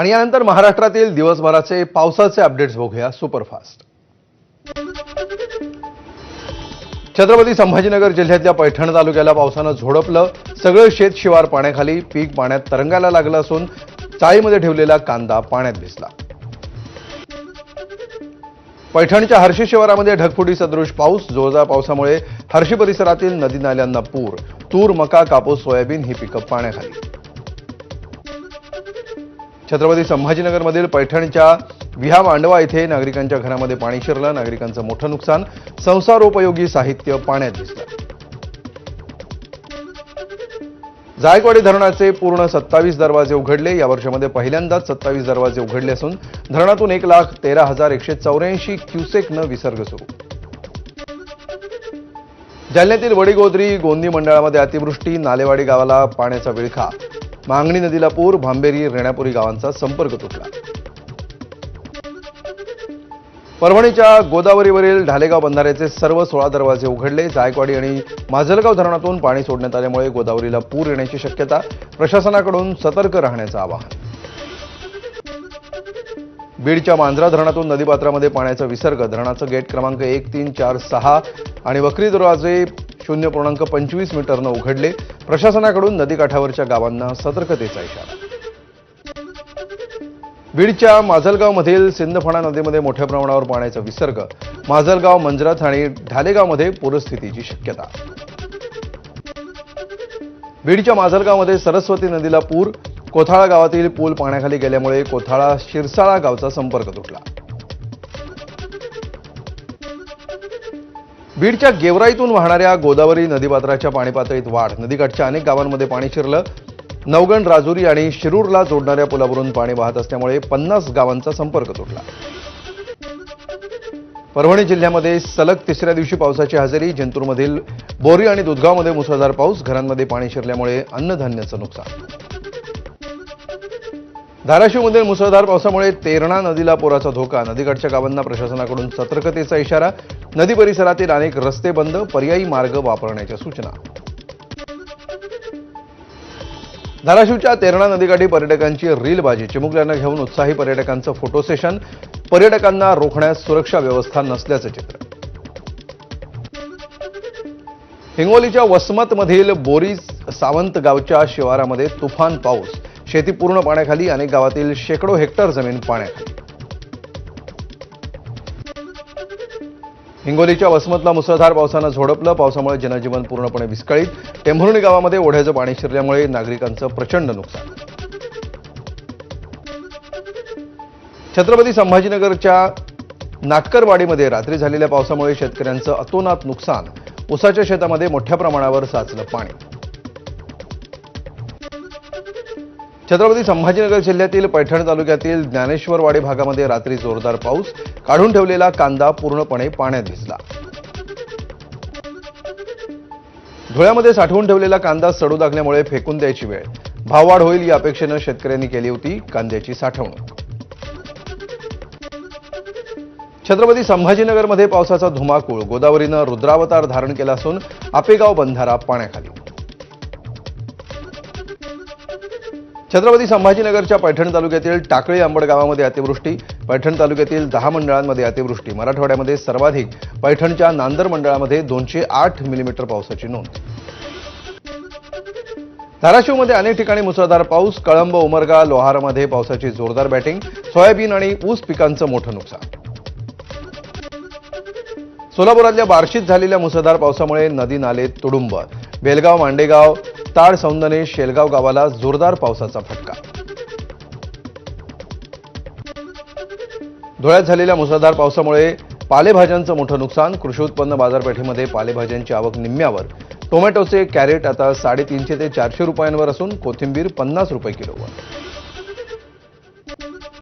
आणि यानंतर महाराष्ट्रातील दिवसभराचे पावसाचे अपडेट्स बघूया. सुपरफास्ट छत्रपती संभाजीनगर जिल्ह्यातल्या पैठण तालुक्याला पावसानं झोडपलं. सगळं शेत शिवार पाण्याखाली पीक पाण्यात तरंगायला लागलं असून चाळीमध्ये ठेवलेला कांदा पाण्यात भिजला. पैठणच्या हर्षी शिवारामध्ये ढगफुटी सदृश पाऊस जोरदार पावसामुळे हर्षी परिसरातील नदी नाल्यांना पूर. तूर मका कापूस सोयाबीन ही पिकं पाण्याखाली. छत्रपती संभाजीनगरमधील पैठणच्या विहा मांडवा इथे नागरिकांच्या घरामध्ये पाणी शिरलं. नागरिकांचं मोठं नुकसान. संसारोपयोगी साहित्य पाण्यात दिसलं जायकवाडी धरणाचे पूर्ण सत्तावीस दरवाजे उघडले. या वर्षामध्ये पहिल्यांदाच सत्तावीस दरवाजे उघडले असून धरणातून एक लाख तेरा हजार एकशे चौऱ्याऐंशी क्युसेकनं विसर्ग सुरू. जालन्यातील वडीगोद्री गोंदी मंडळामध्ये अतिवृष्टी. नालेवाडी गावाला पाण्याचा विळखा. मांगणी नदीला पूर भांबेरी रेणापुरी गावांचा संपर्क तुटला. परभणीच्या गोदावरीवरील ढालेगाव बंधाऱ्याचे सर्व सोळा दरवाजे उघडले. जायकवाडी आणि माजलगाव धरणातून पाणी सोडण्यात आल्यामुळे गोदावरीला पूर येण्याची शक्यता प्रशासनाकडून सतर्क राहण्याचं आवाहन. बीडच्या मांजरा धरणातून नदीपात्रामध्ये पाण्याचा विसर्ग धरणाचं गेट क्रमांक एक तीन चार सहा आणि वक्री दरवाजे शून्य पूर्णांक पंचवीस मीटरनं उघडले. प्रशासनाकडून नदीकाठावरच्या गावांना सतर्कतेचा इशारा. बीडच्या माजलगावमधील सिंदफणा नदीमध्ये मोठ्या प्रमाणावर पाण्याचा विसर्ग. माजलगाव मंजरथ आणि ढालेगावमध्ये पूरस्थितीची शक्यता. बीडच्या माजलगावमध्ये सरस्वती नदीला पूर. कोथाळा गावातील पूल पाण्याखाली गेल्यामुळे कोथाळा शिरसाळा गावचा संपर्क तुटला. बीडच्या गेवराईतून वाहणाऱ्या गोदावरी नदीपात्राच्या पाणीपातळीत वाढ. नदीकाठच्या अनेक गावांमध्ये पाणी शिरलं. नवगण राजुरी आणि शिरूरला जोडणाऱ्या पुलावरून पाणी वाहत असल्यामुळे पन्नास गावांचा संपर्क तुटला. परभणी जिल्ह्यामध्ये सलग तिसऱ्या दिवशी पावसाची हजेरी. जिंतूरमधील बोरी आणि दुधगावमध्ये मुसळधार पाऊस. घरांमध्ये पाणी शिरल्यामुळे अन्नधान्याचं नुकसान. धाराशिवमधील मुसळधार पावसामुळे तेरणा नदीला पुराचा धोका. नदीकडच्या गावांना प्रशासनाकडून सतर्कतेचा इशारा. नदी परिसरातील अनेक रस्ते बंद पर्यायी मार्ग वापरण्याच्या सूचना. धाराशिवच्या तेरणा नदीकाठी पर्यटकांची रीलबाजी. चिमुकल्यांना घेऊन उत्साही पर्यटकांचं फोटो सेशन. पर्यटकांना रोखण्यास सुरक्षा व्यवस्था नसल्याचं चित्र. हिंगोलीच्या वसमतमधील बोरीस सावंत गावच्या शिवारामध्ये तुफान पाऊस. शेती पूर्ण पाण्याखाली अनेक गावातील शेकडो हेक्टर जमीन पाण्यात. हिंगोलीच्या वसमतला मुसळधार पावसानं झोडपलं. पावसामुळे जनजीवन पूर्णपणे विस्कळीत. टेंभुर्णी गावामध्ये ओढ्याचं पाणी शिरल्यामुळे नागरिकांचं प्रचंड नुकसान. छत्रपती संभाजीनगरच्या नाटकरवाडीमध्ये रात्री झालेल्या पावसामुळे शेतकऱ्यांचं अतोनात नुकसान. उसाच्या शेतामध्ये मोठ्या प्रमाणावर साचलं पाणी. छत्रपती संभाजीनगर जिल्ह्यातील पैठण तालुक्यातील ज्ञानेश्वरवाडी भागामध्ये रात्री जोरदार पाऊस. काढून ठेवलेला कांदा पूर्णपणे पाण्यात भिजला. धुळ्यामध्ये साठवून ठेवलेला कांदा सडू लागल्यामुळे फेकून द्यायची वेळ. भाववाढ होईल या अपेक्षेनं शेतकऱ्यांनी केली होती कांद्याची साठवणूक. छत्रपती संभाजीनगरमध्ये पावसाचा धुमाकूळ. गोदावरीनं रुद्रावतार धारण केला असून आपेगाव बंधारा पाण्याखाली. छत्रपती संभाजीनगरच्या पैठण तालुक्यातील टाकळी आंबड गावामध्ये अतिवृष्टी पैठण तालुक्यातील दहा मंडळांमध्ये अतिवृष्टी. मराठवाड्यामध्ये सर्वाधिक पैठणच्या नांदर मंडळामध्ये दोनशे आठ मिलीमीटर पावसाची नोंद. धाराशिवमध्ये अनेक ठिकाणी मुसळधार पाऊस कळंब उमरगा लोहारामध्ये पावसाची जोरदार बॅटिंग सोयाबीन आणि ऊस पिकांचं मोठं नुकसान. सोलापुरातल्या बार्शीत झालेल्या मुसळधार पावसामुळे नदी नाले तुडुंब बेलगाव मांडेगाव ताड सौंदने शेलगाव गावाला जोरदार पावसाचा फटका. धुळ्यात झालेल्या मुसळधार पावसामुळे पालेभाज्यांचं मोठं नुकसान. कृषी उत्पन्न बाजारपेठेमध्ये पालेभाज्यांची आवक निम्म्यावर. टोमॅटोचे कॅरेट आता साडेतीनशे ते चारशे रुपयांवर असून कोथिंबीर पन्नास रुपये किलोवर.